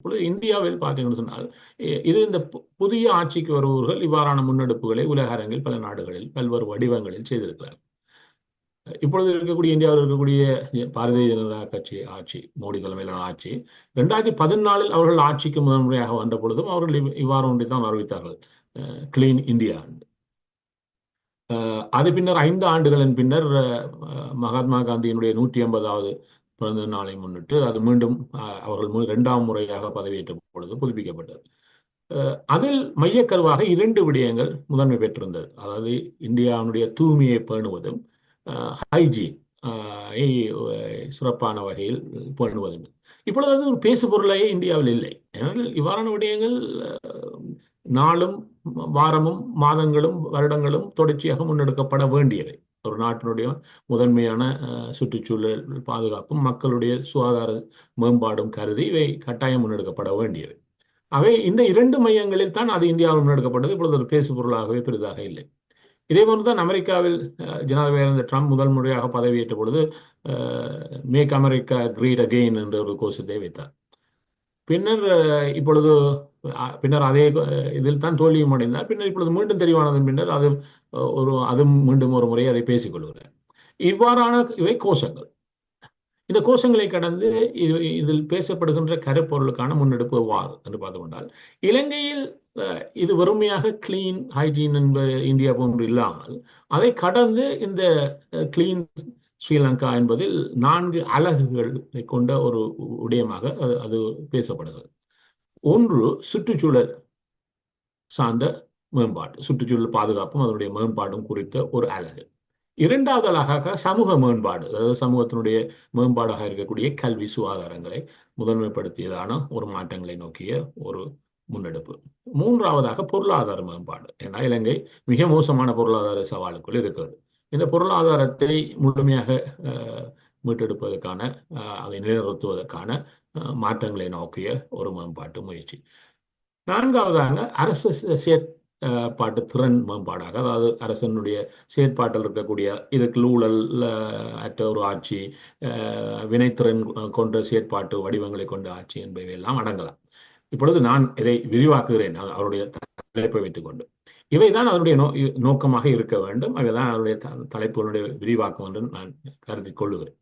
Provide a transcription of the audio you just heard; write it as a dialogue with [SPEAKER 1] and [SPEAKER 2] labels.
[SPEAKER 1] இப்பொழுது இந்தியாவில் பார்த்தீங்கன்னு சொன்னால் இது இந்த புதிய ஆட்சிக்கு வருபவர்கள் இவ்வாறான முன்னெடுப்புகளை உலக அரங்கில் பல நாடுகளில் பல்வேறு வடிவங்களில் செய்திருக்கிறார் இப்பொழுது இருக்கக்கூடிய இந்தியாவில் இருக்கக்கூடிய பாரதிய ஜனதா கட்சி ஆட்சி மோடி தலைமையிலான ஆட்சி ரெண்டாயிரத்தி பதினாலில் அவர்கள் ஆட்சிக்கு முதன்முறையாக வந்த பொழுதும் அவர்கள் இவ்வாறு ஒன்றை தான் அறிவித்தார்கள் கிளீன் இந்தியா அது பின்னர் ஐந்து ஆண்டுகளின் பின்னர் மகாத்மா காந்தியினுடைய நூற்றி ஐம்பதாவது பிறந்த நாளை முன்னிட்டு அது மீண்டும் அஹ், அவர்கள் இரண்டாம் முறையாக பதவியேற்ற பொழுது புதுப்பிக்கப்பட்டது. அதில் மையக்கருவாக இரண்டு விடயங்கள் முதன்மை பெற்றிருந்தது. அதாவது இந்தியாவினுடைய தூய்மையை பேணுவதும் ஹைஜீன் சிறப்பான வகையில் பேணுவதும். இப்பொழுது அது ஒரு பேசு பொருளாயே இந்தியாவில் இல்லை. ஏனால் இவ்வாறான விடயங்கள் நாளும் வாரமும் மாதங்களும் வருடங்களும் தொடர்ச்சியாக முன்னெடுக்கப்பட வேண்டியவை. ஒரு நாட்டினுடைய முதன்மையான சுற்றுச்சூழல் பாதுகாப்பும் மக்களுடைய சுகாதார மேம்பாடும் கருதி இவை கட்டாயம் முன்னெடுக்கப்பட வேண்டியவை ஆகவே இந்த இரண்டு மையங்களில் தான் அது இந்தியாவில் முன்னெடுக்கப்பட்டது. இப்பொழுது ஒரு பேசு பொருளாகவே பெரிதாக இல்லை. இதே போன்றுதான் அமெரிக்காவில் அஹ், ஜனாதிபதி ட்ரம்ப் முதல் முறையாக பதவியேற்ற பொழுது மேக் அமெரிக்கா கிரேட் அகெயின் என்ற ஒரு கோஷத்தை வைத்தார். பின்னர் இப்பொழுது பின்னர் அதே இதில் தான் தோல்வியும் அடைந்தார். பின்னர் இப்பொழுது மீண்டும் தெரிவானதன் பின்னர் அது ஒரு அதுவும் மீண்டும் ஒரு முறை அதை பேசிக் இவ்வாறான இவை கோஷங்கள். இந்த கோஷங்களை கடந்து இதில் பேசப்படுகின்ற கருப்பொருளுக்கான முன்னெடுப்பு எவ்வாறு என்று பார்த்து கொண்டால் இலங்கையில் இது வெறுமையாக கிளீன் ஹைஜீன் என்பது இந்தியா போன்று இல்லாமல் அதை கடந்து இந்த கிளீன் ஸ்ரீலங்கா என்பதில் நான்கு அலகுகளை கொண்ட ஒரு விடயமாக அது அது பேசப்படுகிறது. ஒன்று சுற்றுச்சூழல் சார்ந்த மேம்பாடு. சுற்றுச்சூழல் பாதுகாப்பும் அதனுடைய மேம்பாடும் குறித்த ஒரு அலகு. இரண்டாவது அழகாக சமூக மேம்பாடு. அதாவது சமூகத்தினுடைய மேம்பாடாக இருக்கக்கூடிய கல்வி சுகாதாரங்களை முதன்மைப்படுத்தியதான ஒரு மாற்றங்களை நோக்கிய ஒரு முன்னெடுப்பு. மூன்றாவதாக பொருளாதார மேம்பாடு. ஏன்னா இலங்கை மிக மோசமான பொருளாதார சவாலுக்குள் இருக்கிறது. இந்த பொருளாதாரத்தை முழுமையாக அஹ், மீட்டெடுப்பதற்கான அஹ், அதை நிலைநிறுத்துவதற்கான அஹ், மாற்றங்களை நோக்கிய ஒரு மேம்பாட்டு முயற்சி. நான்காவதாக அரசு செயற்பாட்டு திறன் மேம்பாடாக அதாவது அரசனுடைய செயற்பாட்டில் இருக்கக்கூடிய இதுக்கு ஊழல் அற்ற ஒரு ஆட்சி வினைத்திறன் கொண்ட செயற்பாட்டு வடிவங்களை கொண்ட ஆட்சி என்பவை எல்லாம் அடங்கலாம். இப்பொழுது நான் இதை விரிவாக்குகிறேன் அது அவருடைய தலைப்பை வைத்துக்கொண்டு இவைதான் அதனுடைய நோ நோக்கமாக இருக்க வேண்டும் அவைதான் அதனுடைய த- தலைப்புகளுடைய விரிவாக்கம் என்று நான் கருதி கொள்ளுகிறேன்.